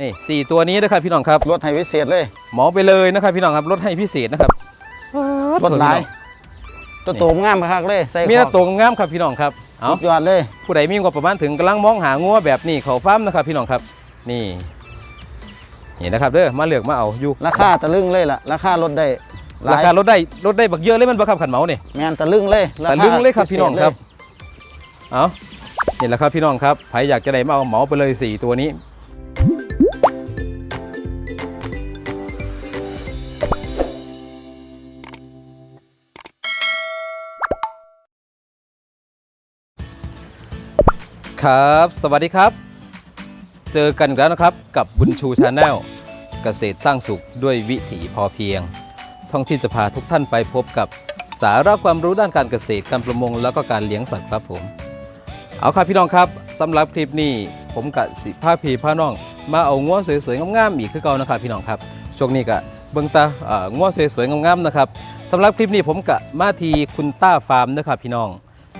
นี่สี่ตัวนี้นะครับพี่น้องครับรถให้พิเศษเลยเหมาไปเลยนะครับพี่น้องครับลดให้พิเศษนะครับรถหลายตัวโตงามคักเลยใส่มีหน้าขอบตัวงามครับพี่น้องครับเอาสุดยอดเลย ผู้ใดมีงบประมาณถึงกำลังมองหางัวแบบนี้เขาฟาร์มนะครับพี่น้องครับ นี่นี่นะครับเด้อมาเลือกมาเอาอยู่ราคาตะลึงเลยล่ะราคาลดได้หลรายคาลดได้ลดได้บักเยอะเลยมันบักคำขันเหมาเนี่ยแมนตะลึงเลยาแต่คาลึงเลยครับพี่น้องพิศษครับเอานี่แหละครับพี่น้องครับใครอยากจะได้มาเอาเหมาไปเลยสี่ตัวนี้ ครับ สวัสดีครับ เจอกันแล้วนะครับกับบุญชูชาแนลเกษตรสร้างสุขด้วยวิถีพอเพียง ท่องที่จะพาทุกท่านไปพบกับสาระความรู้ด้านการเกษตรการประมงแล้วก็การเลี้ยงสัตว์ครับผม เอาครับพี่น้องครับสำหรับคลิปนี้ผมกับสิผ้าพีผ้าน้อง มาเอาง้วสวยๆงามๆอีกคือเก่านะครับพี่น้องครับช่วงนี้ก็เบิ่งตาเอ่อง้วสวยๆงามๆนะครับสำหรับคลิปนี้ผมกับมาทีคุณต้าฟาร์มนะครับพี่น้อง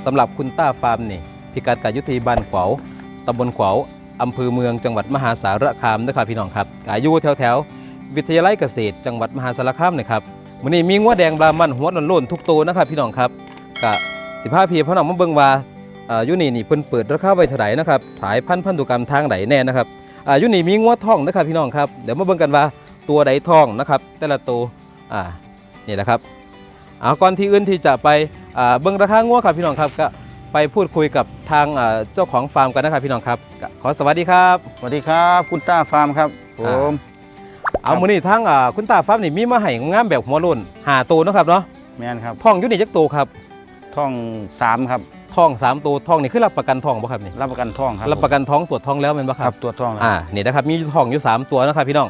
สำหรับคุณต้าฟาร์มนี่ พิกัดกายุทธีบ้านขวาวตำบลขวาวอำเภอเมืองจังหวัดมหาสารคามนะครับพี่น้องครับอายุแถวๆวิทยาลัยเกษตร จังหวัดมหาสารคามนะครับวันนี้มีงัวแดงบรามันหัวโล้นๆทุกตัวนะครับพี่น้องครับกะสิบห้าพีพ่อน้องมาเบิ่งว่าอ่ายุนี่นี่เพิ่นเปิดราคาไว้เท่าไหร่นะครับขายพันธุ์พันธุกรรมทางไหนแน่นะครับอายุนี่มีงัวทองนะครับพี่น้องครับเดี๋ยวมาเบิ่งกันว่าตัวใดทองนะครับ แต่ละตัวอ่านี่แหละครับเอาก่อนที่อื่นที่จะไปอ่าเบิ่งราคางัวครับพี่น้องครับก็ ไปพูดคุยกับทางอ่าเจ้าของฟาร์มกันนะครับพี่น้องครับก็ขอสวัสดีครับสวัสดีครับ คุณต้าฟาร์มครับผอ่ามเอาครับมื้อนี้ทั้งอ่าคุณตาฟาร์มนี่มีมาให้งามแบบหัวโล้นหาตัวเนาะครับเนาะแมนครับท่องอยู่นี่จักตัวครับท่องสามครับท่องสามตัวท่องนี่คือรับประกันท่องบ่ครับนี่รับประกันท่องครับรับประกันท้องตรวจท้องแล้วแม่นบ่คครัรับบตัวท่องนะอ่านี่นะครับมีท่องอยู่สามตัวนะครับพี่น้อง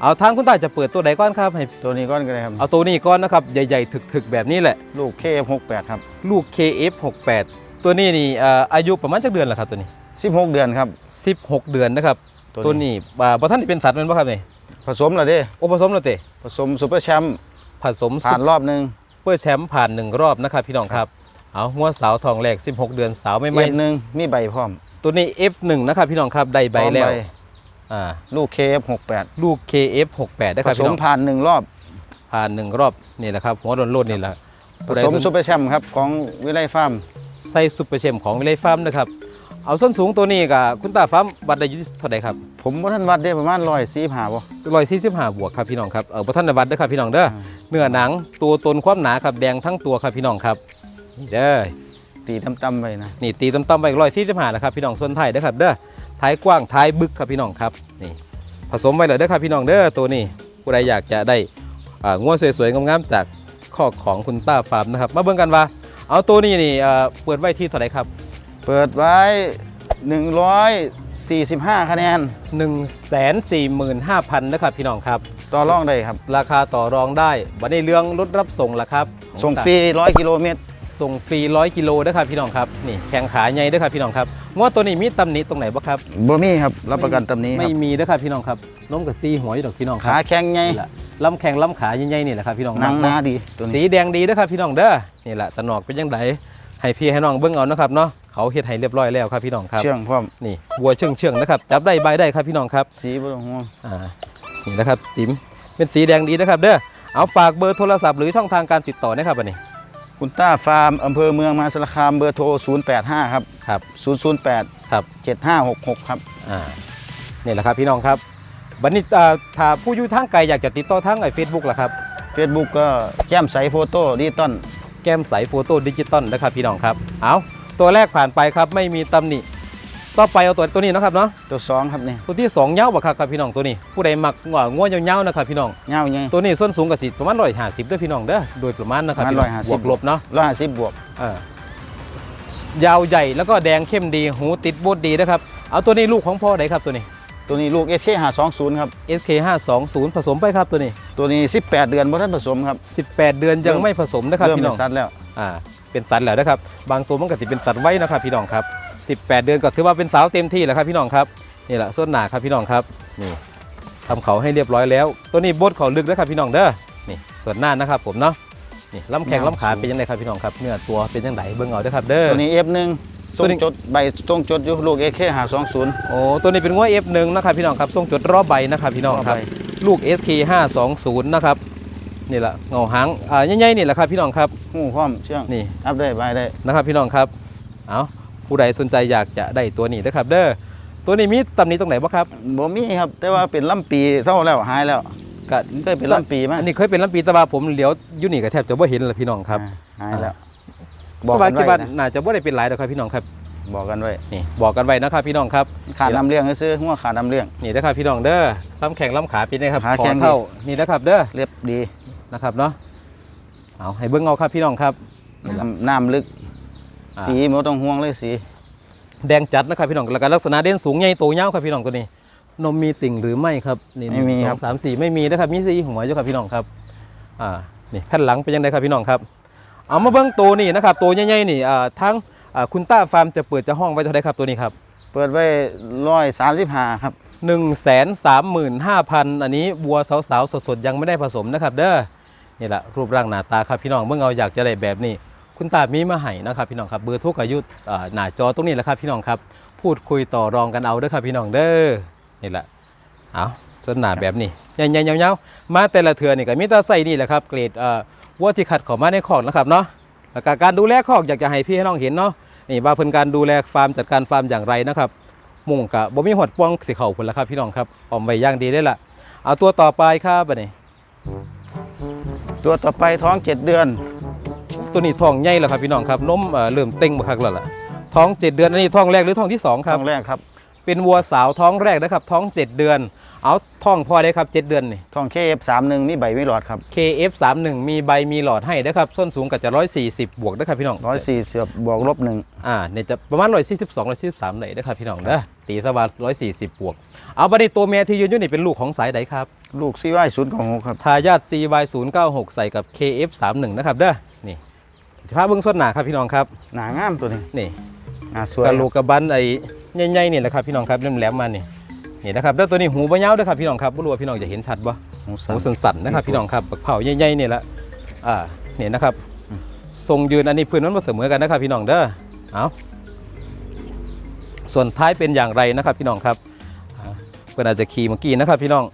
เอาทางคุณตาจะเปิดตัวใดก่อนครับให้ตัวนี้ก้อนกันเลยครับเอาตัวนี้ก่อนนะครับใหญ่ๆถึกๆแบบนี้แหละลูกเคฟหกแปดครับลูก KF68 ตัวนี้นี่เอ่ออายุประมาณจักเดือนล่ะครับตัวนี้สิบหกเดือนครับ 16 เดือนนะครับตัวนี้อ่าบ่ทันได้เป็นสัตว์แม่นบ่ครับนี่ผสมแล้วเด้โอผสมแล้วเตะผสมซุปเปอร์แชมป์ผสมผ่านรอบหนึ่งซุปเปอร์แชมป์ผ่านหนึ่งรอบนะครับพี่น้องครับเอาหัวสาวทองแรก 16 เดือนสาวไม่เอไม่ฟหนึ่งมีใบพร้อมตัวนี้ F1 นะครับพี่น้องครับได้ใบแล้วพร้อมอ่าลูกเคฟหกแปดลูก KF68 ได้ผครับสพี่มน้องผ่านหนึ่งรอบ ผ่านหนึ่งรอบนี่แหละครับหัวโดนโลดนี่แหละผสมซุปเปอร์แชมป์ครับของวิไลฟาร์ม ไส้ซุปเปอร์เชมของวิไลฟาร์มนะครับ เอาส้นสูงตัวนี้กับคุณตาฟาร์มบัตรได้อยุเท่าไหร่ครับผมว่าท่านวัดได้ประมาณร้อยสี่ผ่าบ่ ร้อยสี่สิบห้าบวกครับพี่น้องครับเออประท่านได้บัตรเด้อครับพี่น้องเด้อเนื้อหนังตัวตนความหนาครับแดงทั้งตัวครับพี่น้องครับนี่เด้อ ตีต่ำๆไปนะ นี่ตีต่ำๆไปร้อยสี่สิบห้านะครับพี่น้องส่วนไทายเด้อครับเด้อท้ายกว้างท้ายบึกครับพี่น้องครับนี่ผสมไว้เลยเด้อครับพี่น้องเด้อตัวนี้ผู้ใดอยากจะได้อ่างัวสวยๆงามๆจากข้อของคุณต้าฟาร์มนะครับมาเบิ่งกันว่า เอาตัวนี้นี่เอ่อเปิดไว้ที่เท่าไหร่ครับเปิดไว้ 145 คะแนน 1 4 5 0 0 0นะครับพี่น้องครับ ต่อรองได้ครับ ราคาต่อรองได้บันนี้เรื่องรถรับส่งละครับส่งฟรี 100 กิโลเมตร ส่งฟรี100กิโลนะครับพี่น้องครับนี่แข้งขาใหญ่เด้อครับพี่น้องครับงวดตัวนี้มีตำหนิตรงไหนบ้างครับบ่มีครับรับประกันตำนี้คไม่รับมีเด้อครับพี่น้องครับล้มกับตีหัวอยู่ดอกพี่น้องครัขาแข็งไงนี่แหละลำแข้งลำขาใหญ่ๆนี่แหละครับพี่น้องหนังหน้าดีตัวสีนี้แดงดีเด้อครับพี่น้องเด้อนี่แหละตะหนอกเป็นยังไงให้พี่ให้น้องเบิ่งเอานะครับเนาะเขาเฮ็ดให้เรียบร้อยแล้วครับพี่น้องครับเชื่องพร้อมนี่วัวเชื่องเชื่องๆนะครับจับได้ใบได้ครับพี่น้องครับ สีบ่ต้องห่วงอ่านี่นะครับจิ๋มเป็นสีแดงดีนะครับเด้อเอาฝากเบอร์โทรศัพท์หรือช่องทางการติดต่อนะครับอันนี้ คุณต้าฟาร์มอำเภอเมืองมหาสารคามเบอร์โทร 085 ครับ ครับ 008 ครับ 7566 ครับ อ่านี่แหละครับพี่น้องครับบันนี้อ่าถ้าผู้อยู่ทางไกลอยากจะติดต่อทางไอ้เฟซบุ๊กล่ะครับ Facebook ก็แก้มใสโฟโต้ดิจิตอล แก้มใสโฟโต้ดิจิตอลนะครับพี่น้องครับ เอาตัวแรกผ่านไปครับไม่มีตำหนิ ต่อไปเอาตัวตัวนี้นะครับเนาะตัว2ครับนี่ตัวที่สองเงาบ่ครับครับพี่น้องตัวนี้ ผู้ใดมักง่วง่วเงาๆนะครับพี่น้องเงาไงตัวนี้ส้นสูงกับสิประมาณร้อยห้าสิบด้วยพี่น้องเด้อโดยประมาณนะครับประพี่มาน้ณอง150บวกลบเนาะ150บวกเออยาวใหญ่แล้วก็แดงเข้มดีหูติดโบดดีนะครับเอาตัวนี้ลูกของพ่อไหนครับตัวนี้ตัวนี้ลูก SK 520ครับ SK 520ผสมไปครับตัวนี้ ตัวนี้ 18 เดือนบ่ทันผสมครับ 18 เดือนยังไม่ผสมนะครับเริ่มพี่เป็น้องนสัตว์แล้วอ่าเป็นสัตว์แล้วนะครับ บางตัวมันก็ติเป็นสัตว์ไว้นะครับพี่น้องครับ 18 เดือนก็ถือว่าเป็นสาวเต็มที่แล้วครับพี่น้องครับนี่แหละส้นหนาครับพี่น้องครับนี่ทำเขาให้เรียบร้อยแล้ว ตัวนี้บดเขาลึกนะครับพี่น้องเด้อนี่ส่วนหน้านะครับผมเนาะนี่ลำแข้งลำขาเป็นยังไงครับพี่น้องครับเนื้อตัวเป็นยังไงเบิ่งเอาเด้อครับเด้อตัวนี้ F1 ส่งจดใบส่งจดอยู่ลูก AK 520โอ้ตัวนี้เป็นงัว F1 นะครับพี่น้องครับทรงจดรอบใบนะครับพี่น้องครับรอบใบลูก SK 520นะครับนี่แหละเงาหางอ่าใหญ่ๆนี่แหละครับพี่น้องครับหูพร้อมเชื่องนี่อัพได้ใบได้นะครับพี่น้องครับเอา ผู้ใดสนใจอยากจะได้ตัวนี้นะครับ เด้อตัวนี้มีตำหนิตรงไหนบ้างครับบ่มีครับ แต่ว่าเป็นลำปีเท่าแล้วหายแล้วก็เคยเป็นลำปีมั้ยอันนี้เคยเป็นลำปีแตะบาผมเหลียวอยู่นี่ก็แทบจะบ่เห็นเลยพี่น้องครับหายแล้วบบออกกว่ากันคิดไว้ว่านะน่าจะบ่ได้เป็นหลายดอกครับพี่น้องครับบอกกันไว้นี่บอกกันไว้นะครับพี่น้องครับขาดน้ำเลี้ยงซื้อหัวขาดน้ำเลี้ยงนี่นะครับพี่น้องเด้อลำแข็งลำขาปีนะครับขาขอแข็งเท่านี่นะครับเด้อเรียบดีนะครับเนาะเอาให้เบิ้งเอาครับพี่น้องครับนี่ล่ะน้ำน้ำลึกอ่า สีไม่ต้องห่วงเลยสี แดงจัดนะครับพี่น้องแล้วก็ลักษณะเด่นสูงใหญ่โตยาวครับพี่น้องตัวนี้ นมมีติ่งหรือไม่ครับนี่ไม่มีหนึ่งคสรัอบ งสามสี่ไม่มีนะครับมีสี่หัวอยู่ครับพี่น้องครับอ่านี่แผ่นหลังเป็นยังไงครับพี่น้องครับ เอามาเบิ้งตัวนี่นะครับตัวใหญ่ๆนี่อ่าทั้งอ่าคุณต้าฟาร์มจะเปิดจะห้องไว้เท่าไหรครับตัวนี้ครับ เปิดไว้ร้อยสามสิบห้าครับหนึ่งแสนสามหมื่นห้าพันอันนี้วัวสาวๆสดๆ ยังไม่ได้ผสมนะครับ เด้อนี่แหละรูปร่างหน้าตาครับพี่น้องเมื่อเราอยากจะได้แบบนี้ คุณตามีมาให้นะครับพี่น้องครับเบอร์โทุกอายุอ่หน้าจอตรงนี้แหละครับพี่น้องครับ พูดคุยต่อรองกันเอาเด้อครับพี่น้องเด้อนี่แหละเอาส่วนหนาแบบนี้ใหญ่ๆยาวๆมาแต่ละเทือนี่ก็มีแตาใส่นี่แหละครับเกรดวัวที่ขัดขอมาในคอกนะครับเนาะแล้วก็การดูแลคอกอยากจะให้พี่ให้น้องเห็นเนาะนี่ว่าเพิ่นการดูแลฟาร์มจัดการฟาร์มอย่างไรนะครับมุ่งกะบ่มีหดป้องสิเข่าพุ่นละครับพี่น้องครับออมไว้ย่างดีได้ละเอาตัวต่อไปครับบัดนี้ ตัวต่อไปท้องเจ็ดเดือน ตัวนี้ท้องใหญ่แล้วครับพี่น้องครับนมเอ่อเริ่มเต็งบ่คักแล้วล่ะท้อง 7 เดือนอันนี้ท้องแรกหรือท้องที่สองคท้รัอบงแรกครับเป็นวัวสาวท้องแรกนะครับท้อง 7 เดือน เอาท้องพอได้ครับ 7 เดือนนี่ท้องเคเอฟสามหนึ่งนี่ใบไม่หลอดครับ KF31 มีใบมีหลอดให้นะครับส้นสูงก็จะ140 บวกนะครับพี่น้องร้อยสี่เสือบบวกลบหนึ่งอ่าเนี่ยจะประมาณ142 143เลยนะครับพี่น้องเด้อตีสวัสด140 บวก เอาบัดนี้ตัวเมียที่ยืนอยู่นี่เป็นลูกของสายใดครับ ลูกซีไว้ศูนย์ของหกครับ ทายาท CY096 ใส่กับ KF31 นะครับเด้อ นี่ภาพเบื้องส้นหนาครับพี่น้องครับหนางามตัวนี้นี่หนาสวยกระโหลกกระบันไอ้ใหญ่ๆนี่แหละครับพี่น้องครับแหลมๆมานี่นี่นะครับแล้วตัวนี้หูบ่ยาวเด้อครับพี่น้องครับบ่รู้ว่าพี่น้องจะเห็นชัดบ่หมูสัหูนสั้นๆนะครับพี่น้องครับบักเผาใหญ่ๆนี่แหละอ่านี่นะครับทรงยืนอันนี้พื้นมันบ่เสมอกันนะครับพี่น้องเด้อเอาส่วนท้ายเป็นอย่างไรนะครับพี่น้องครับอ่าเพื่อนอาจจะขี่เมื่อกี้นะครับพี่น้อง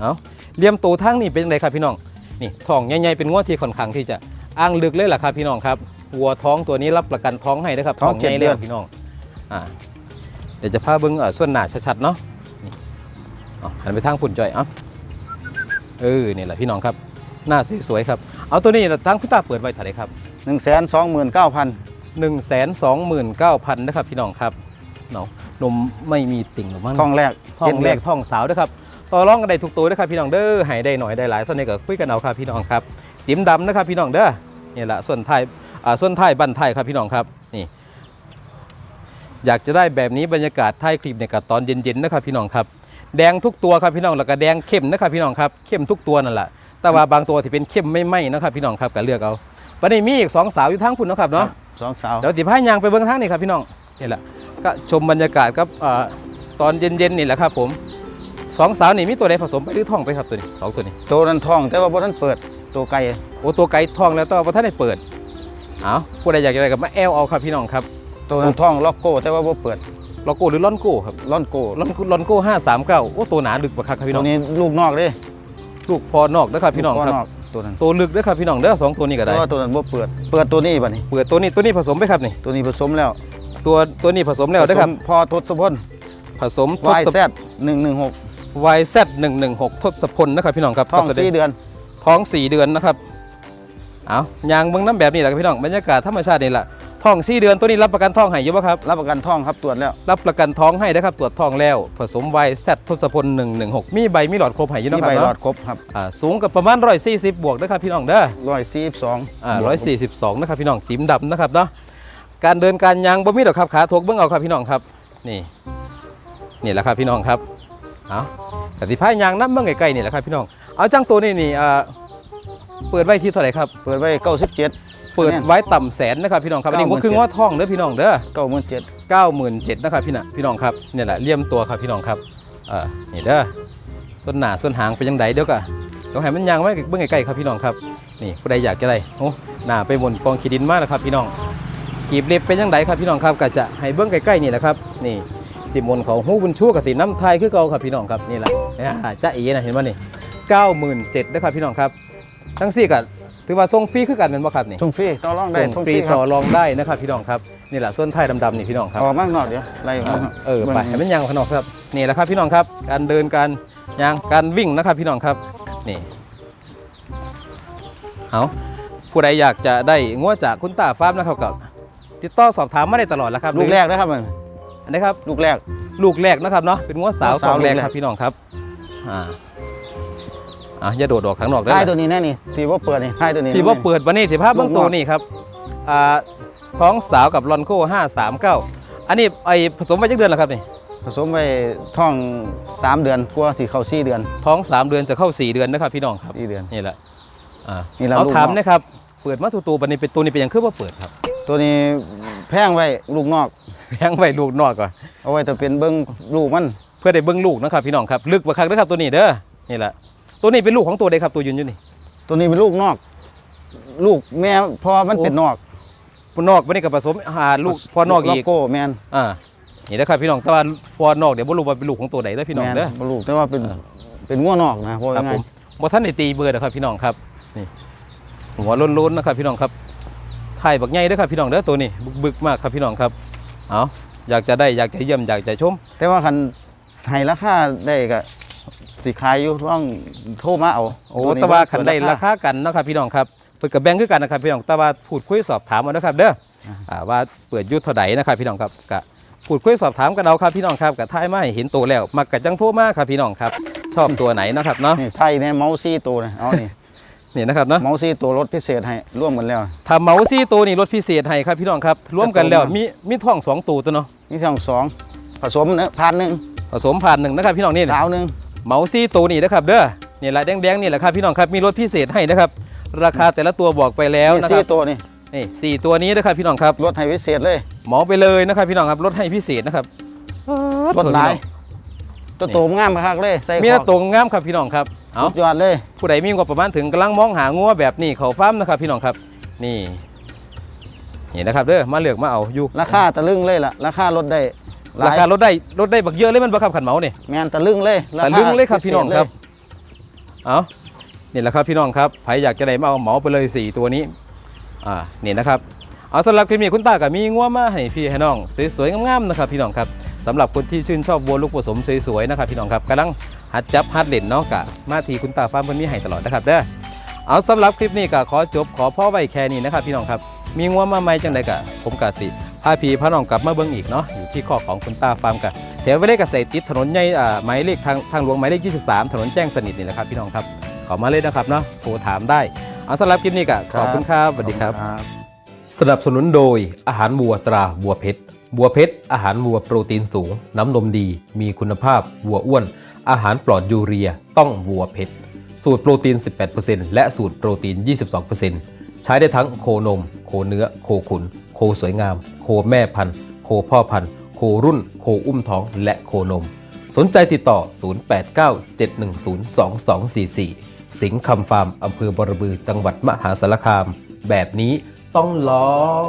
เอาเลี่ยมตัวทั้งนี่เป็นยังไงครับพี่น้องนี่ท้องใหญ่ๆเป็นงวดที่ค่อนข้างที่จะ อ้างลึกเลยล่ะครับพี่น้องครับวัวท้องตัวนี้รับประกันท้องให้นะครับท้องใหเจ็ดญ่เดืเลอนยพี่น้องอ่าเดี๋ยวจะพาเบิ้งเอ่อส่วนหน้าชัดๆเนาะนี่เอาหันไปทางปุ่นจ่อยเอะเออนี่แหละพี่น้องครับหน้าสวยๆครับเอาตัวนี้ทางพี่ตาเปิดไว้เท่าไหร่ครับหนึ่งแสนสองหมื่นเก้าพัน1 2 9 0 0 0นะครับพี่น้องครับเนาะนมไม่มีติ่งหรือมั้งท้องแรกท้องแรกท้องสาวด้วยครับต่อรองกันได้ทุกตัวนะครับพี่น้องเด้อให้ได้หน่อยได้หลายส่วนนี้ก็คุยกันเอาครับพี่น้องครับ จิ้มดำนะครับพี่น้องเด้อ นี่แหละส่วนท้ายอ่าส่วนท้ายบันท้ายครับพี่น้องครับนี่อยากจะได้แบบนี้บรรยากาศท้ายคลิปในกับตอนเย็นๆนะครับพี่น้องครับแดงทุกตัวครับพี่น้องแล้วก็แดงเข้มนะครับพี่น้องครับเข้มทุกตัวนั่นแหละแต่ว่าบางตัวที่เป็นเข้มไม่ไหม้นะครับพี่น้องครับก็เลือกเอาวันนี้มีอีกสองสาวอยู่ทั้งคุณนาะครับเนาะสองสาวเดี๋ยวติพายยางไปเบิ้งทางนี่ครับพี่น้องนี่แหละก็ชมบรรยากาศครับอ่าตอนเย็นๆนี่แหละครับผมสองสาวนี่มีตัวใดผสมไปหรือท้องไปครับตัวนี้สองตัวนี้ตัวนั้นท้องแต่ว่าบ่ทันเปิด ตัวไก่โอ้ตัวไก่ท้องแล้วแตัวาท่านได้เปิดเอาผู้ใดอยากจะได้กับมาแอลเอาครับพี่น้องครับ ตัวนั้นท้องล็อกโก้แต่ว่าบ่เปิดลอโก้หรือลอนโก้ครับล่อนโก้ลอนลอนโก้ห้าสามเก้าโอ้ตัวหนาลึกปะครับพี่น้ตัอวงนี้ลูกนอกเด้ลูกพอนอกนะครับพี่น้องลูกครับนอกตัวนั้นตัวลึกนะครับพี่น้องเด้อสองตัวนี้ก็แต่ได้ว่าตัวนั้นบ่เปิด เปิดตัวนี้บัดนี้เปิดตัวนี้ตัวนี้ผสมไปครับนี่ตัวนี้ผสมแล้ว ตัวตัวนี้ผสมแล้วนะครับผสมพอทศพลผสมทวายศแซดหนึ่งหนึ่งหกวายแซดหนึ่งหนึ่งหกทศพลนะครับพี่น้องครับท้องก็แสดสี่เดือน ท้อง4เดือนนะครับเอายางเบิ้งน้ำแบบนี้แหละครับพี่น้องบรรยากาศธรรมชาตินี่แหละท้อง4เดือนตัวนี้รับประกันท้องให้อยู่ปะครับ รับประกันท้องครับตรวจแล้ว รับประกันท้องให้นะครับตรวจท้องแล้ว ผสมไวแซดทศพล116 มีใบมีหลอดครบให้อยู่มีเนาะคใบรับหลอเนาะดครบครับอ่าสูงกับประมาณ140 บวกนะครับพี่น้องเด้อร้อยสี่สองอ่า142นะครับพี่น้องจิ้มดำนะครับเนาะการเดินการยางบ่มีดอกครับขาทกเบิ้งเอาครับพี่น้องครับนี่นี่แหละครับพี่น้องครับเอาแต่ที่พายยางน้ำเบิ้งไกลๆนี่แหละครับพี่น้อง เอาจังตัวนี้นี่อ่าเปิดไว้ที่เท่าไหร่ครับ เปิดไว้เก้าสิบเจ็ด เปิดไว้ต่ำแสนนะครับพี่น้องครับอันนี้ก็คือง้อทองเด้อพี่น้องเด้อ เก้าหมื่นเจ็ดเก้าหมื่นเจ็ดนะครับพี่น่ะพี่น้องครับเนี่ยแหละเลี่ยมตัวครับพี่น้องครับเออนี่เด้อส่วนหน้าส่วนหางเป็นยังไงเดี๋ยวก็เดี๋ยวให้มันยางไว้เบื้องใกล้ๆครับพี่น้องครับนี่ผู้ใดอยากจะได้โอ้หน้าไปบนกองขีดินมากนะครับพี่น้องกีบเล็บเป็นยังไงครับพี่น้องครับก็จะให้เบิ้งใกล้ๆนี่แหละครับนี่สิมนของหูบุญชูกับสีน้ำไทยคือเก่าครับพี่น้องครับนี่แหละอ่าจ้าเอ๋นะเห็นไหมนี่ เก้าหมื่นเจ็ดนะครับพี่น้องครับ ทั้งสี่ก็ถือว่าทรงฟรีคือกันเป็นบ่ครับนี่ส่งฟรีต่อรองได้ส่งส่งฟฟรีรีครัต่บอรองได้นะครับพี่น้องครับนี่แหละส่วนไทยดำๆนี่พี่น้องครับ ออกมากนอกเดี๋ยวไล่ออกมาเออไปให้มันยังข้างนอกครับนี่แหละครับพี่น้องครับ การเดินการยางการวิ่งนะครับพี่น้องครับนี่เอาผู้ใดอยากจะได้งวดจากคุณตาฟาร์มนะครับก็ติดต่อสอบถามมาได้ตลอดแล้วครับลูกแรกนะครับมันอันนี้ครับ ลูกแรก ลูกแรกนะครับเนาะเป็นงวดสาวงวดสสาวองแรกลูกแรก ครับพี่น้องครับอ่า อะอย่าโดดออกข้างนอกได้ท้ายตัวนี้แน่นี่ที่ว่าเปิดนี่ท้ายตัวนี้ที่ว่าเปิดวันนี้ที่ภาพเบื้องต้นนี่ครับอ่าท้องสาวกับลอนโก้539อันนี้ไอผสมไว้จักเดือนแล้วครับนี่ผสมไว้ท้องสามเดือนกลัวสีเข้าสี่เดือน ท้อง 3 เดือนจะเข้า 4 เดือนนะครับพี่น้องครับสี่เดือนนี่แหละอ่านี่แหละเอาลูกถามนอกนะครับเปิดมาตัวตัวบันนี้เป็นตัวนี้เป็นหยังคือว่าเปิดครับ ตัวนี้แพงไว้ลูกนอกแพงไว้ลูกนอกก่อนเอาไว้แต่เป็นเบิ้งลูกมันเพื่อได้เบิ้งลูกนะครับพี่น้องครับลึกกว่าครั้งนะครับตัวนี้เด้อนี่แหละ ตัวนี้เป็นลูกของตัวใดครับตัวยืนอยู่นี่ตัวนี้เป็นลูกนอก ลูกแม่พอมันเป็นนอกพอนอกวันนี้กับผสมหาลูกพอนอกโลอีกโก้แมนอ่านี่นะครับพี่น้องแต่ว่าพอนอกเดี๋ยวบ่รู้ว่าเป็นลูกของตัวใดเด้อพี่น้องแมนเด้อบ่ลูกแต่ว่าเป็นอ่าเป็นงัวนอกนะเพราะครับยังไงผมบ่ท่านได้ตีเบอร์นะครับพี่น้องครับนี่หัวโล้นๆนะครับพี่น้องครับถ่ายบักใหญ่เด้อครับพี่น้องเด้อตัวนี้บึกๆมากครับพี่น้องครับเอาอยากจะได้อยากจะเยี่ยมอยากจะชม แต่ว่าคันให้ราคาได้ก็ สิขายอยู่ต้องโทรมาเอาโอ้ตัวนี้แต่ว่าขันเปิได้ราคากันเนาะครับพี่น้องครับเปิดกับแบงค์คือกันนะครับพี่น้องแต่ว่าพูดคุยสอบถามมานะครับเด้ออ่าว่าเปิดอยุทธเท่าใดนะครับพี่น้องครับกะพูดคุยสอบถามกันเอาครับพี่น้องครับกะท้ายมาให้เห็นตัวแล้วมักกะจังโทรมาครับพี่น้องครับ ชอบตัวไหนนะครับเนาะนี่ไทยเนี่ยเมาซี่ตัวนะเอานี่นี่นะครับเนาะเมาซี่ตัวรถพิเศษให้ร่วมกันแล้วถ้าเหมาซี่ตัวนี้ลดพิเศษให้ครับพี่น้องครับรวมกันแล้วมีมีท้องสองตัวตัวเนาะนี่สองสองผสมเนื้อพันหนึ่งผสมผ่านหนึ่งนะครับพี่น้องนี่สาวหนึ่ง เหมาซี่ตัวนี้นะครับเด้อนี่แหละแดงๆนี่แหละครับพี่น้องครับมีลดพิเศษให้นะครับ ราคาแต่ละตัวบอกไปแล้วนี่นะคซี่รับตัวนี่นี่สี่ตัวนี้นะครับพี่น้องครับรถให้พิเศษเลยเหมาไปเลยนะครับ พี่น้องครับลดให้พิเศษนะครับรถหลายตัวโตงามคักเลยใส่มีขแต่อบตรงงามครับพี่น้องครับเอาสุดยอดเลย ผู้ใดมีงบประมาณถึงกำลังมองหางัวแบบนี้เขาฟ้าร์มนะครับ พี่น้องครับ นี่นี่นะครับเด้อมาเลือกมาเอาอยู่ราคาตะลึงเลยล่ะราคาลดได้ หลรายคาลดได้ลดได้บักเยอะเลยมันบักครับขันเหมาเนี่ยแมนตะลึงเลยราแต่คาลึงเลยครับพิศษพี่น้องครับเอานี่แหละครับพี่น้องครับใครอยากจะได้มาเอาเหมาไปเลยสี่ตัวนี้อ่านี่นะครับเอาสำหรับคลิปนี้คุณตากับมีงัวมาให้พี่ให้น้องสวยๆงามๆนะครับ พี่น้องครับสำหรับคนที่ชื่นชอบวัวลูกผสมสวยๆนะครับพี่น้องครับกำลังหัดจับหัดเล่นเนาะกะมาทีคุณตาฟาร์มเพิ่นมีให้ตลอดนะครับเด้อเอาสำหรับคลิปนี้ก็ขอจบขอพ่อไว้แค่นี้นะครับพี่น้องครับ มีงัวมาใหม่จังไดกะผมกะสิ พาพี่พาน้องกลับมาเบิ่งอีกเนาะอยู่ที่ข้อของคุณตาฟาร์มกะแถวไว้เลขเกษตรติดถนนใหญ่อ่าหมายเลขทางทางหลวงหมายเลข 23 ถนนแจ้งสนิทนี่แหละครับพี่น้องครับขอมาเลยนะครับเนาะโทรถามได้เอาสำหรับคลิปนี้ก็ขอบคุณครับสวัสดีครับครับสนับสนุนโดยอาหารวัวตราวัวเพชรวัวเพชรอาหารวัวโปรตีนสูง น้ำนมดี มีคุณภาพวัวอ้วน อาหารปลอดยูเรีย ต้องวัวเพชรสูตรโปรตีน 18%และสูตรโปรตีน 22%ใช้ได้ทั้งโคนม โคเนื้อ โคขุนโค สวยงาม โคแม่พันธุ์ โคพ่อพันธุ์ โครุ่น โคอุ้มท้อง และโคนม สนใจติดต่อ 0897102244 สิงห์คำฟาร์มอำเภอบรบือจังหวัดมหาสารคาม แบบนี้ต้องลอง